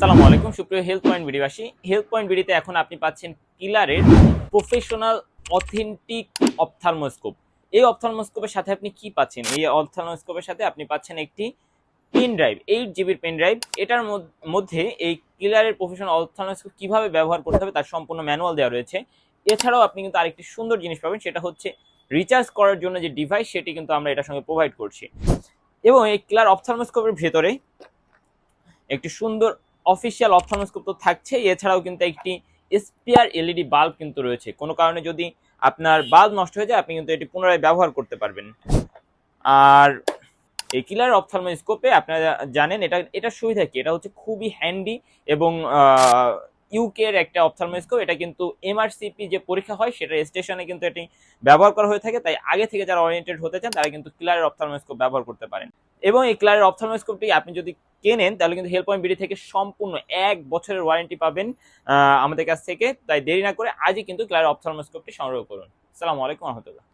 সালামু আলাইকুম, সুপ্রিয় হেলথ পয়েন্ট বিডিবাসী হেলথ পয়েন্ট বিডিতে এখন আপনি পাচ্ছেন কিলারের প্রফেশনাল অথেন্টিক অপথালমোস্কোপ। এই অপথালমোস্কোপের সাথে আপনি কি পাচ্ছেন? এই অপথালমোস্কোপের সাথে আপনি পাচ্ছেন একটি পেন ড্রাইভ এইট জিবির পেন ড্রাইভ। এটার মধ্যে এই কিলারের প্রফেশনাল অপথালমোস্কোপ কীভাবে ব্যবহার করতে হবে, তার সম্পূর্ণ ম্যানুয়াল দেওয়া রয়েছে। এছাড়াও আপনি কিন্তু আরেকটি সুন্দর জিনিস পাবেন, সেটা হচ্ছে রিচার্জ করার জন্য যে ডিভাইস সেটি কিন্তু আমরা এটার সঙ্গে প্রোভাইড করছি। এবং এই ক্লার অপথালমোস্কোপের ভেতরে একটি সুন্দর অফিসিয়াল অপথালমোস্কোপ তো থাকছে এছাড়াও কিন্তু একটি স্পেয়ার এলইডি বাল্ব কিন্তু রয়েছে। কোনো কারণে যদি আপনার বাল্ব নষ্ট হয়ে যায়, আপনি কিন্তু এটি পুনরায় ব্যবহার করতে পারবেন। আর এই কিলার অপথালমোস্কোপে আপনারা জানেন, এটা এটা সুবিধা কি? এটা হচ্ছে খুবই হ্যান্ডি এবং ইউকের একটা অপথালমোস্কোপ এটা কিন্তু এমআরসিপি যে পরীক্ষা হয়, সেটা স্টেশনে কিন্তু এটি ব্যবহার করা হয়ে থাকে। তাই আগে থেকে যারা ওরিয়েন্টেড হতে চান, তারা কিন্তু ক্লিয়ারের অপথালমোস্কোপ ব্যবহার করতে পারেন। এবং এই ক্লিয়ারের অপথালমোস্কোপটি আপনি যদি কেনেন, তাহলে কিন্তু হেল্প পয়েন্ট বিডি থেকে সম্পূর্ণ এক বছরের ওয়ারেন্টি পাবেন আমাদের কাছ থেকে। তাই দেরি না করে আজই কিন্তু ক্লার অপথালমোস্কোপটি সংগ্রহ করুন। আসসালামু আলাইকুম রহমতুল্লাহ।